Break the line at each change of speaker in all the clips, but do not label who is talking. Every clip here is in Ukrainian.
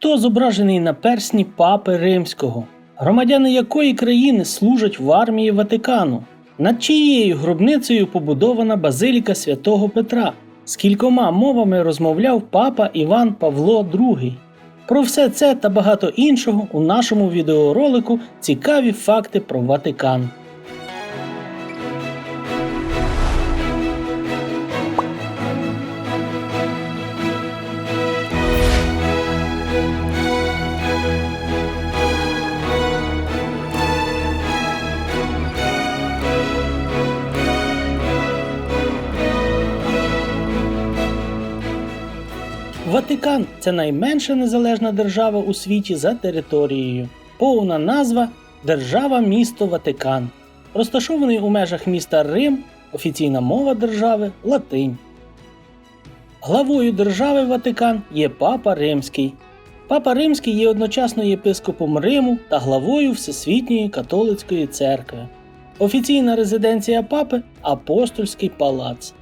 Хто зображений на персні папи римського? Громадяни якої країни служать в армії Ватикану? Над чиєю гробницею побудована базиліка святого Петра? З кількома мовами розмовляв папа Іван Павло II. Про все це та багато іншого у нашому відеоролику цікаві факти про Ватикан. Ватикан це найменша незалежна держава у світі за територією. Повна назва Держава місто Ватикан. Розташований у межах міста Рим, офіційна мова держави латинь. Главою держави Ватикан є Папа Римський. Папа Римський є одночасно єпископом Риму та главою Всесвітньої католицької церкви. Офіційна резиденція папи Апостольський палац.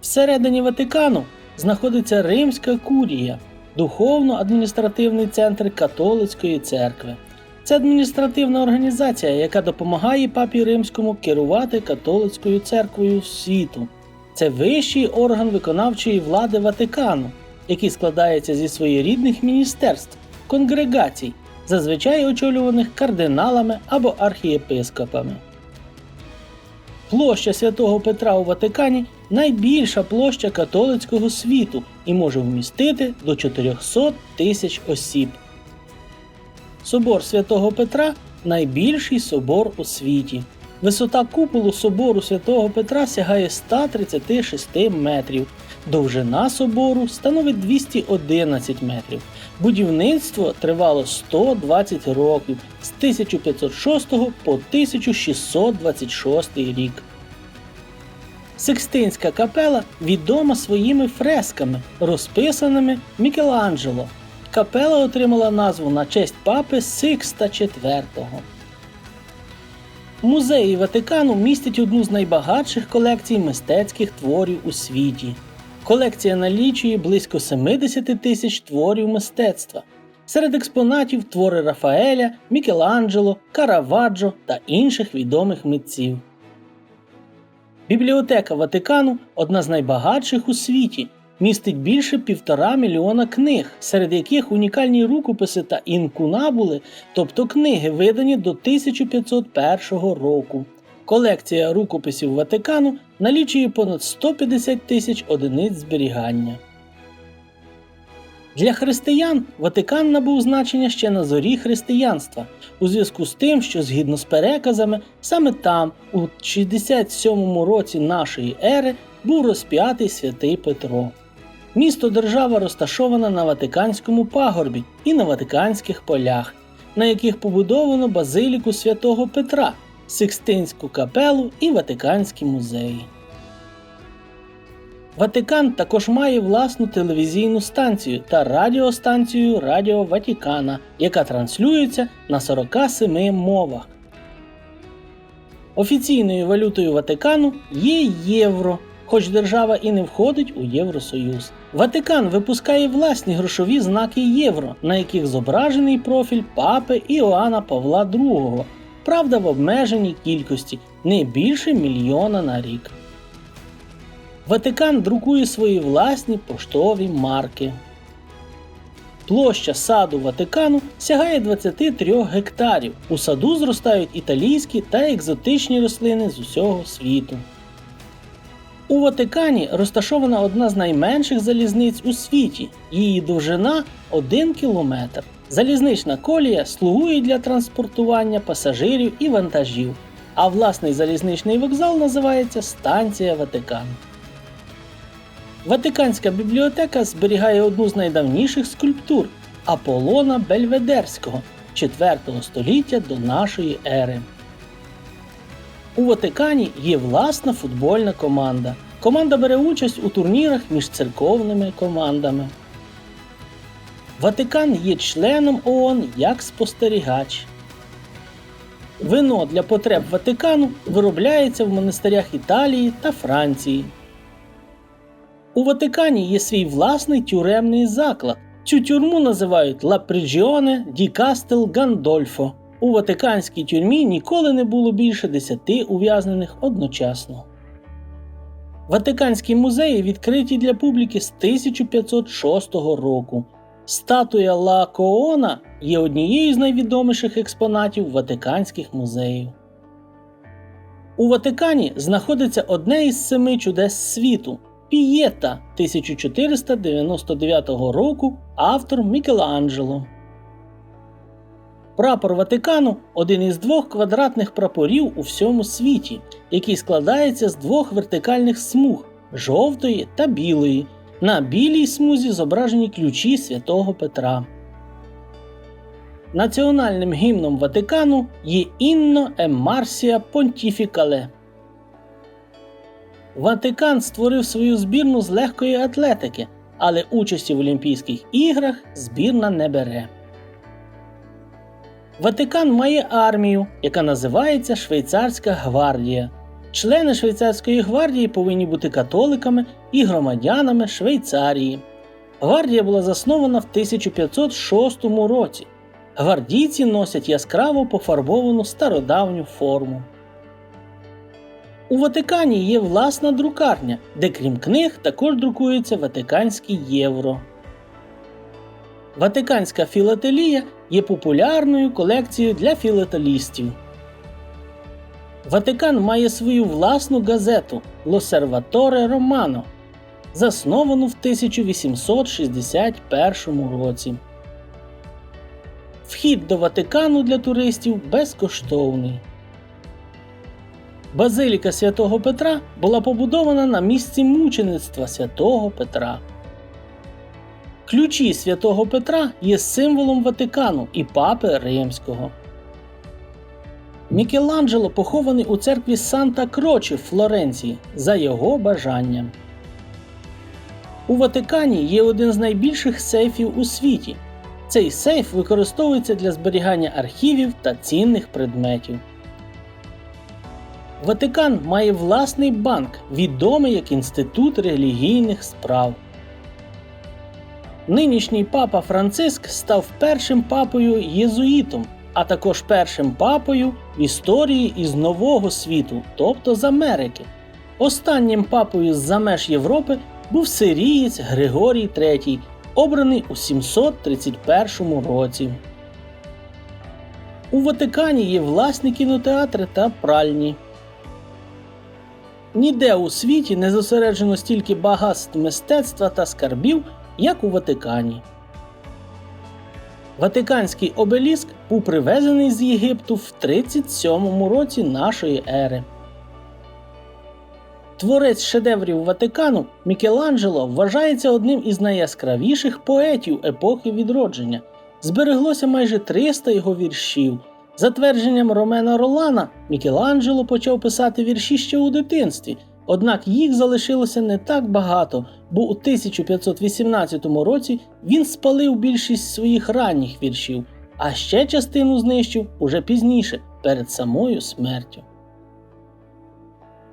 Всередині Ватикану знаходиться Римська курія, духовно-адміністративний центр католицької церкви. Це адміністративна організація, яка допомагає папі римському керувати католицькою церквою світу. Це вищий орган виконавчої влади Ватикану, який складається зі своєрідних міністерств, конгрегацій, зазвичай очолюваних кардиналами або архієпископами. Площа святого Петра у Ватикані найбільша площа католицького світу і може вмістити до 400 тисяч осіб. Собор святого Петра найбільший собор у світі. Висота куполу собору святого Петра сягає 136 метрів. Довжина собору становить 211 метрів. Будівництво тривало 120 років з 1506 по 1626 рік. Сикстинська капела відома своїми фресками, розписаними Мікеланджело. Капела отримала назву на честь папи Сикста IV. Музеї Ватикану містять одну з найбагатших колекцій мистецьких творів у світі. Колекція налічує близько 70 тисяч творів мистецтва. Серед експонатів твори Рафаеля, Мікеланджело, Караваджо та інших відомих митців. Бібліотека Ватикану одна з найбагатших у світі, містить більше півтора мільйона книг, серед яких унікальні рукописи та інкунабули, тобто книги, видані до 1501 року. Колекція рукописів Ватикану налічує понад 150 тисяч одиниць зберігання. Для християн Ватикан набув значення ще на зорі християнства, у зв'язку з тим, що згідно з переказами, саме там, у 67 році нашої ери, був розп'ятий святий Петро. Місто держава розташована на Ватиканському пагорбі і на Ватиканських полях, на яких побудовано базиліку святого Петра, Сикстинську капелу і Ватиканські музеї. Ватикан також має власну телевізійну станцію та радіостанцію Радіо Ватікана, яка транслюється на 47 мовах. Офіційною валютою Ватикану є євро, хоч держава і не входить у Євросоюз. Ватикан випускає власні грошові знаки євро, на яких зображений профіль папи Іоанна Павла II, правда в обмеженій кількості не більше мільйона на рік. Ватикан друкує свої власні поштові марки. Площа саду Ватикану сягає 23 гектарів. У саду зростають італійські та екзотичні рослини з усього світу. У Ватикані розташована одна з найменших залізниць у світі. Її довжина 1 кілометр. Залізнична колія слугує для транспортування пасажирів і вантажів, а власний залізничний вокзал називається Станція Ватикану. Ватиканська бібліотека зберігає одну з найдавніших скульптур Аполлона Бельведерського 4 століття до нашої ери. У Ватикані є власна футбольна команда. Команда бере участь у турнірах між церковними командами. Ватикан є членом ООН як спостерігач. Вино для потреб Ватикану виробляється в монастирях Італії та Франції. У Ватикані є свій власний тюремний заклад Цю тюрму називають Ла Приджіоне ді Кастел Гандольфо. У Ватиканській тюрмі ніколи не було більше 10 ув'язнених одночасно. Ватиканські музеї відкриті для публіки з 1506 року. Статуя Ла Коона є однією з найвідоміших експонатів Ватиканських музеїв. У Ватикані знаходиться одне із семи чудес світу Пієта 1499 року, автор Мікеланджело. Прапор Ватикану один із двох квадратних прапорів у всьому світі, який складається з двох вертикальних смуг жовтої та білої. На білій смузі зображені ключі святого Петра. Національним гімном Ватикану є Інно е Марсія Понтіфікале. Ватикан створив свою збірну з легкої атлетики, але участі в Олімпійських іграх збірна не бере. Ватикан має армію, яка називається Швейцарська гвардія. Члени швейцарської гвардії повинні бути католиками і громадянами Швейцарії. Гвардія була заснована в 1506 році. Гвардійці носять яскраво пофарбовану стародавню форму. У Ватикані є власна друкарня, де крім книг також друкується Ватиканський євро. Ватиканська філателія є популярною колекцією для філателістів. Ватикан має свою власну газету Лосерваторе Романо, засновану в 1861 році. Вхід до Ватикану для туристів безкоштовний. Базиліка святого Петра була побудована на місці мучеництва святого Петра. Ключі святого Петра є символом Ватикану і Папи Римського. Мікеланджело похований у церкві Санта Крочі в Флоренції за його бажанням. У Ватикані є один з найбільших сейфів у світі. Цей сейф використовується для зберігання архівів та цінних предметів. Ватикан має власний банк, відомий як Інститут релігійних справ. Нинішній папа Франциск став першим папою єзуїтом, а також першим папою в історії із Нового світу, тобто з Америки. Останнім папою з-за меж Європи був сирієць Григорій III, обраний у 731 році. У Ватикані є власні кінотеатри та пральні. Ніде у світі не зосереджено стільки багатств мистецтва та скарбів, як у Ватикані. Ватиканський обеліск був привезений з Єгипту в 37 році нашої ери. Творець шедеврів Ватикану Мікеланджело вважається одним із найяскравіших поетів епохи відродження. Збереглося майже 300 його віршів. За твердженням Ромена Ролана, Мікеланджело почав писати вірші ще у дитинстві, однак їх залишилося не так багато, бо у 1518 році він спалив більшість своїх ранніх віршів, а ще частину знищив уже пізніше, перед самою смертю.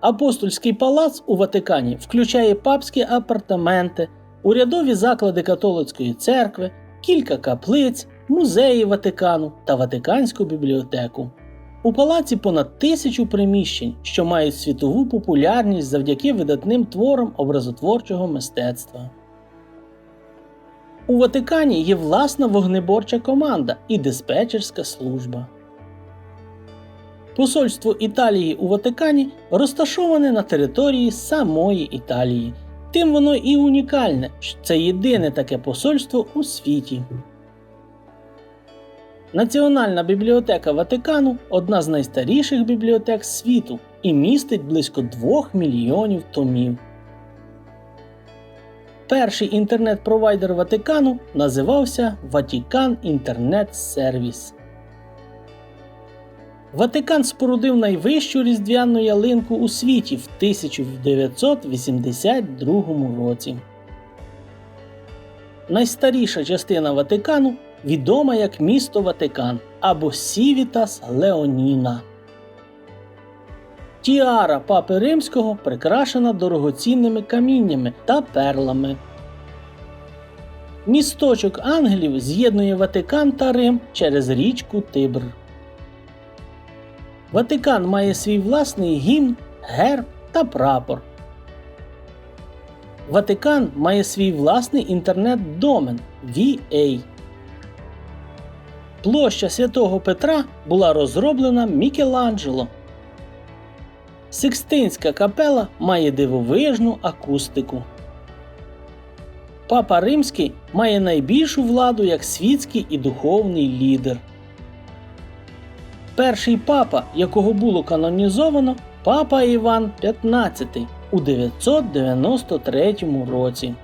Апостольський палац у Ватикані включає папські апартаменти, урядові заклади католицької церкви, кілька каплиць, музеї Ватикану та Ватиканську бібліотеку. У палаці понад тисячу приміщень, що мають світову популярність завдяки видатним творам образотворчого мистецтва. У Ватикані є власна вогнеборча команда і диспетчерська служба. Посольство Італії у Ватикані розташоване на території самої Італії. Тим воно і унікальне, що це єдине таке посольство у світі. Національна бібліотека Ватикану одна з найстаріших бібліотек світу і містить близько 2 мільйонів томів. Перший інтернет-провайдер Ватикану називався Ватікан Інтернет Сервіс. Ватикан спорудив найвищу різдвяну ялинку у світі в 1982 році. Найстаріша частина Ватикану відома як місто Ватикан або Сівітас Леоніна. Тіара Папи Римського прикрашена дорогоцінними каміннями та перлами. Місточок ангелів з'єднує Ватикан та Рим через річку Тибр. Ватикан має свій власний гімн, герб та прапор. Ватикан має свій власний інтернет-домен VA. Площа Святого Петра була розроблена Мікеланджело. Сикстинська капела має дивовижну акустику. Папа Римський має найбільшу владу як світський і духовний лідер. Перший папа, якого було канонізовано, папа Іван XV у 993 році.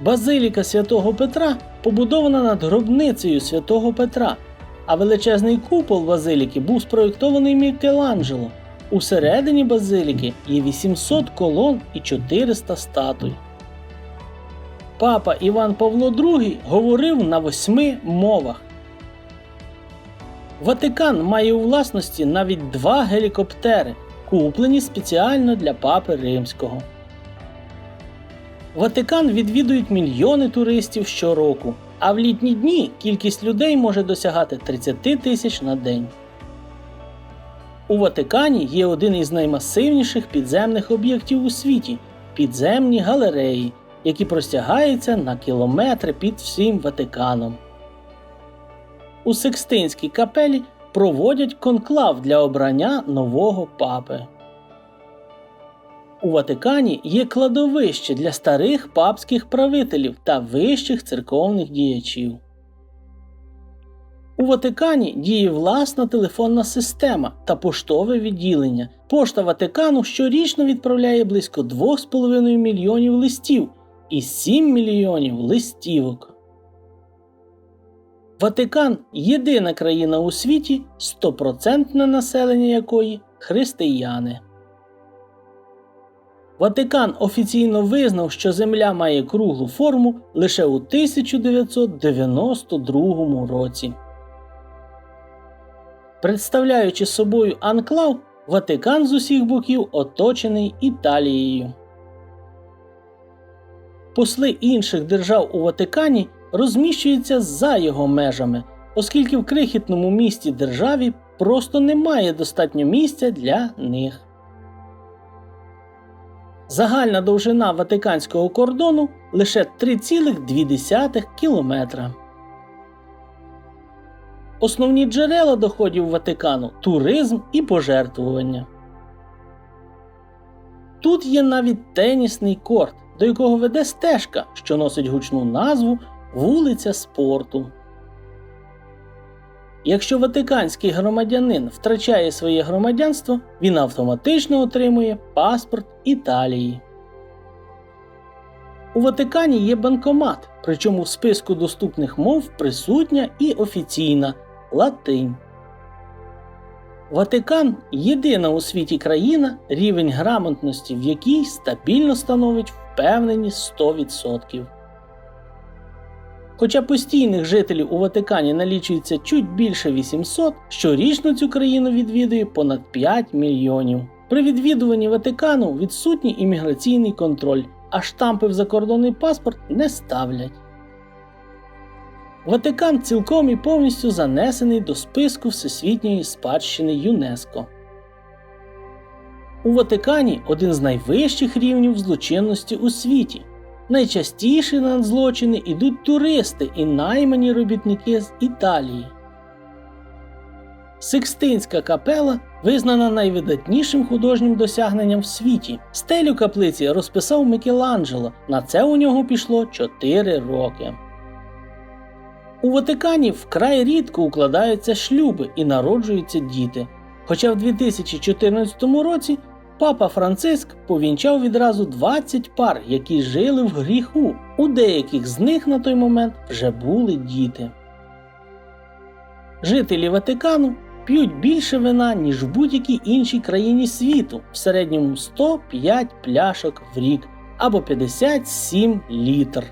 Базиліка святого Петра побудована над гробницею святого Петра, а величезний купол базиліки був спроєктований Мікеланджело. Усередині базиліки є 800 колон і 400 статуй. Папа Іван Павло II говорив на восьми мовах. Ватикан має у власності навіть два гелікоптери, куплені спеціально для папи Римського. Ватикан відвідують мільйони туристів щороку, а в літні дні кількість людей може досягати 30 тисяч на день. У Ватикані є один із наймасивніших підземних об'єктів у світі підземні галереї, які простягаються на кілометри під всім Ватиканом. У Секстинській капелі проводять конклав для обрання нового папи. У Ватикані є кладовище для старих папських правителів та вищих церковних діячів. У Ватикані діє власна телефонна система та поштове відділення. Пошта Ватикану щорічно відправляє близько 2,5 мільйонів листів і 7 мільйонів листівок. Ватикан єдина країна у світі, 100% населення якої християни. Ватикан офіційно визнав, що Земля має круглу форму лише у 1992 році. Представляючи собою анклав, Ватикан з усіх боків оточений Італією. Посли інших держав у Ватикані розміщуються за його межами, оскільки в крихітному місті державі просто немає достатньо місця для них. Загальна довжина Ватиканського кордону лише 3,2 кілометра. Основні джерела доходів Ватикану туризм і пожертвування. Тут є навіть тенісний корт, до якого веде стежка, що носить гучну назву Вулиця спорту. Якщо ватиканський громадянин втрачає своє громадянство, він автоматично отримує паспорт Італії. У Ватикані є банкомат, причому в списку доступних мов присутня і офіційна латинь. Ватикан єдина у світі країна, рівень грамотності в якій стабільно становить впевнені 100%. Хоча постійних жителів у Ватикані налічується чуть більше 800, щорічно цю країну відвідує понад 5 мільйонів. При відвідуванні Ватикану відсутній імміграційний контроль, а штампи в закордонний паспорт не ставлять. Ватикан цілком і повністю занесений до списку Всесвітньої спадщини ЮНЕСКО. У Ватикані один з найвищих рівнів злочинності у світі. Найчастіше на злочини йдуть туристи і наймані робітники з Італії. Сикстинська капела визнана найвидатнішим художнім досягненням в світі. Стелю каплиці розписав Мікеланджело. На це у нього пішло 4 роки. У Ватикані вкрай рідко укладаються шлюби і народжуються діти. Хоча в 2014 році папа Франциск повінчав відразу 20 пар, які жили в гріху. У деяких з них на той момент вже були діти. Жителі Ватикану п'ють більше вина, ніж в будь-якій іншій країні світу, в середньому 105 пляшок в рік або 57 літр.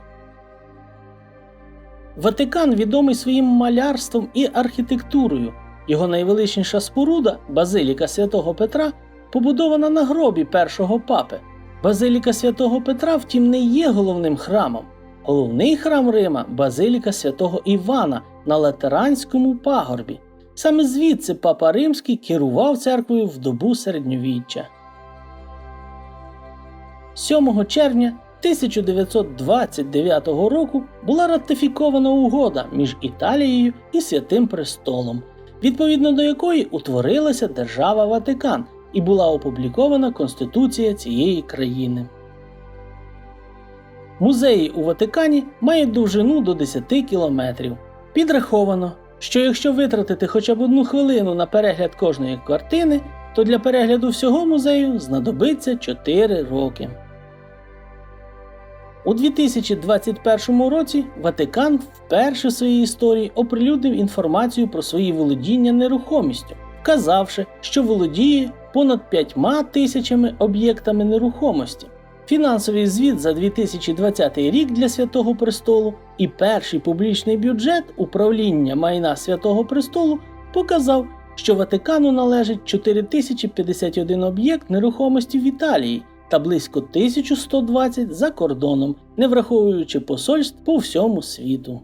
Ватикан відомий своїм малярством і архітектурою. Його найвеличніша споруда, базиліка святого Петра, побудована на гробі першого папи. Базиліка святого Петра, втім, не є головним храмом. головний храм Рима Базиліка святого Івана на Латеранському пагорбі. Саме звідси Папа Римський керував церквою в добу середньовіччя. 7 червня 1929 року була ратифікована угода між Італією і Святим Престолом, відповідно до якої утворилася держава Ватикан і була опублікована Конституція цієї країни. Музеї у Ватикані мають довжину до 10 кілометрів. Підраховано, що якщо витратити хоча б одну хвилину на перегляд кожної картини, то для перегляду всього музею знадобиться 4 роки. У 2021 році Ватикан вперше в своїй історії оприлюднив інформацію про свої володіння нерухомістю, вказавши, що володіє понад 5 тисячами об'єктами нерухомості. Фінансовий звіт за 2020 рік для Святого Престолу і перший публічний бюджет управління майна Святого Престолу показав, що Ватикану належить 4051 об'єкт нерухомості в Італії та близько 1120 за кордоном, не враховуючи посольств по всьому світу.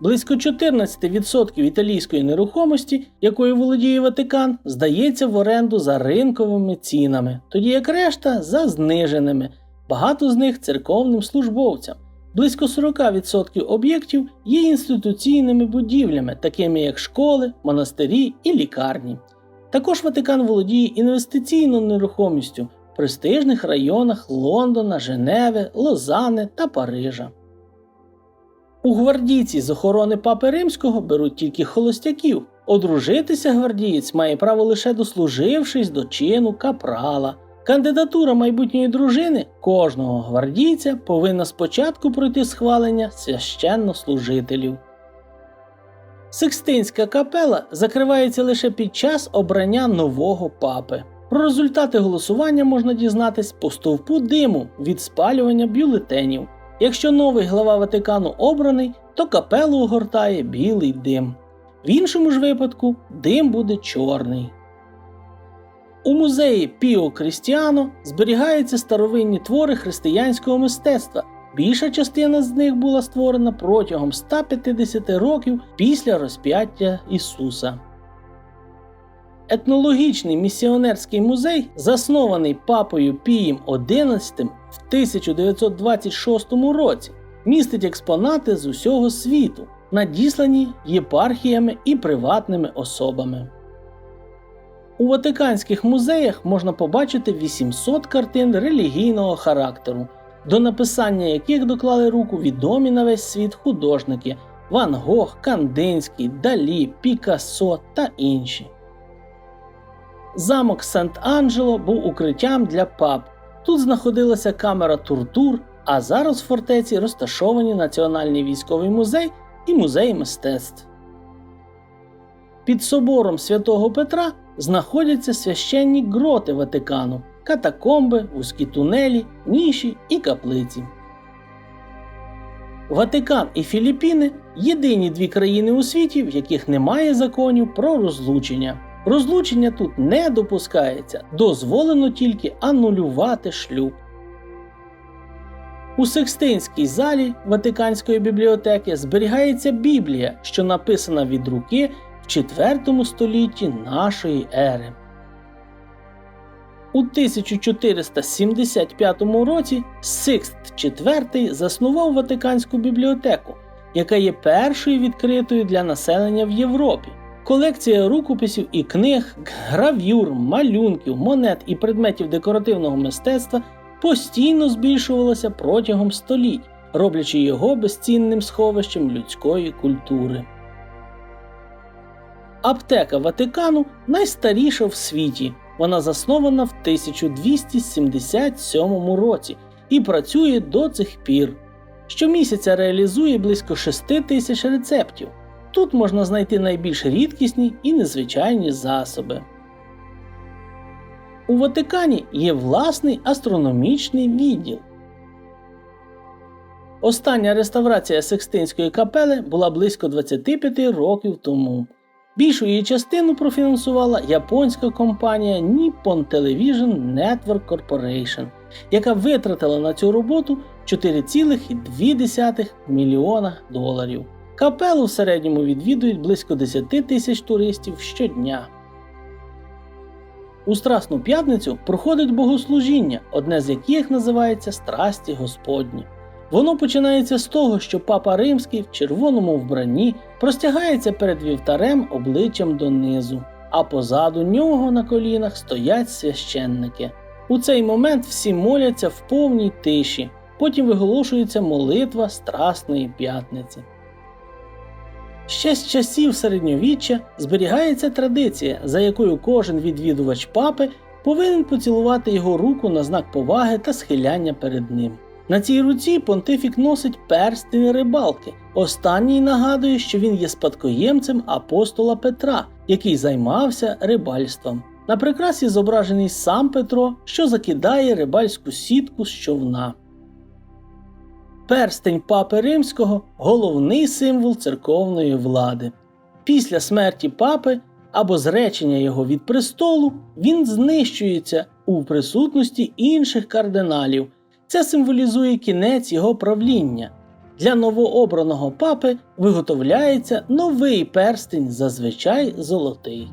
Близько 14% італійської нерухомості, якою володіє Ватикан, здається в оренду за ринковими цінами, тоді як решта за зниженими, багато з них церковним службовцям. Близько 40% об'єктів є інституційними будівлями, такими як школи, монастирі і лікарні. Також Ватикан володіє інвестиційною нерухомістю в престижних районах Лондона, Женеви, Лозани та Парижа. У гвардійці з охорони папи римського беруть тільки холостяків. Одружитися гвардієць має право лише дослужившись до чину капрала. Кандидатура майбутньої дружини кожного гвардійця повинна спочатку пройти схвалення священнослужителів. Сикстинська капела закривається лише під час обрання нового папи. Про результати голосування можна дізнатись по стовпу диму від спалювання бюлетенів. Якщо новий глава Ватикану обраний, то капелу огортає білий дим. В іншому ж випадку дим буде чорний. У музеї Піо Крістіано зберігаються старовинні твори християнського мистецтва. Більша частина з них була створена протягом 150 років після розп'яття Ісуса. Етнологічний місіонерський музей, заснований папою Пієм XI в 1926 році, містить експонати з усього світу, надіслані єпархіями і приватними особами. У Ватиканських музеях можна побачити 800 картин релігійного характеру, до написання яких доклали руку відомі на весь світ художники Ван Гог, Кандинський, Далі, Пікассо та інші. Замок Сант-Анджело був укриттям для пап. Тут знаходилася камера Туртур, а зараз в фортеці розташовані Національний військовий музей і музей мистецтв. Під собором святого Петра знаходяться священні гроти Ватикану, катакомби, вузькі тунелі, ніші і каплиці. Ватикан і Філіппіни єдині дві країни у світі, в яких немає законів про розлучення. Розлучення тут не допускається, дозволено тільки анулювати шлюб. У Секстинській залі Ватиканської бібліотеки зберігається Біблія, що написана від руки в IV столітті нашої ери. У 1475 році Сикст IV заснував Ватиканську бібліотеку, яка є першою відкритою для населення в Європі. Колекція рукописів і книг, гравюр, малюнків, монет і предметів декоративного мистецтва постійно збільшувалася протягом століть, роблячи його безцінним сховищем людської культури. Аптека Ватикану найстаріша в світі. Вона заснована в 1277 році і працює до цих пір. Щомісяця реалізує близько 6 тисяч рецептів. Тут можна знайти найбільш рідкісні і незвичайні засоби. У Ватикані є власний астрономічний відділ. Остання реставрація Секстинської капели була близько 25 років тому. Більшу її частину профінансувала японська компанія Nippon Television Network Corporation, яка витратила на цю роботу 4,2 мільйона доларів. Капелу в середньому відвідують близько 10 тисяч туристів щодня. У Страсну п'ятницю проходить богослужіння, одне з яких називається Страсті Господні. Воно починається з того, що папа римський в червоному вбранні простягається перед вівтарем обличчям донизу, а позаду нього на колінах стоять священники. У цей момент всі моляться в повній тиші, потім виголошується молитва Страсної п'ятниці. Ще з часів середньовіччя зберігається традиція, за якою кожен відвідувач папи повинен поцілувати його руку на знак поваги та схиляння перед ним. На цій руці понтифік носить перстень рибалки. Останній нагадує, що він є спадкоємцем апостола Петра, який займався рибальством. На прикрасі зображений сам Петро, що закидає рибальську сітку з човна. Перстень папи римського головний символ церковної влади. Після смерті папи або зречення його від престолу він знищується у присутності інших кардиналів. Це символізує кінець його правління. Для новообраного папи виготовляється новий перстень, зазвичай золотий.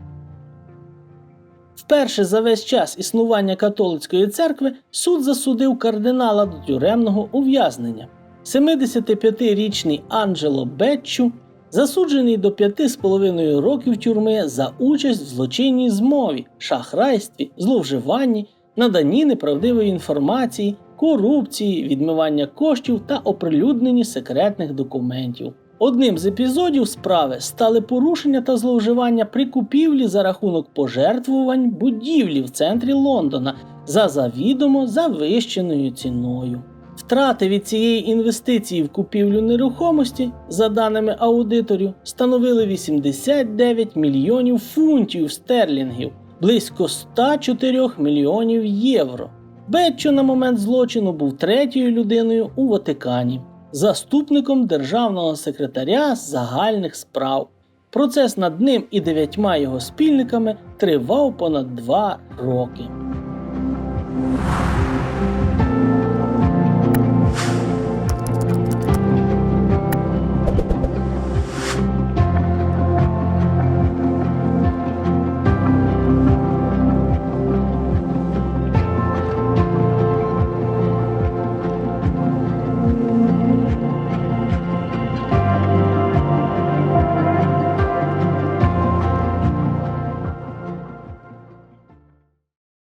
Вперше за весь час існування католицької церкви суд засудив кардинала до тюремного ув'язнення. 75-річний Анджело Бетчу засуджений до 5,5 років тюрми за участь в злочинній змові, шахрайстві, зловживанні, наданні неправдивої інформації, корупції, відмивання коштів та оприлюдненні секретних документів. Одним з епізодів справи стали порушення та зловживання при купівлі за рахунок пожертвувань будівлі в центрі Лондона за завідомо завищеною ціною. Втрати від цієї інвестиції в купівлю нерухомості, за даними аудиторів, становили 89 мільйонів фунтів стерлінгів, близько 104 мільйонів євро. Бетчо на момент злочину був третьою людиною у Ватикані, заступником державного секретаря загальних справ. Процес над ним і дев'ятьма його спільниками тривав понад два роки.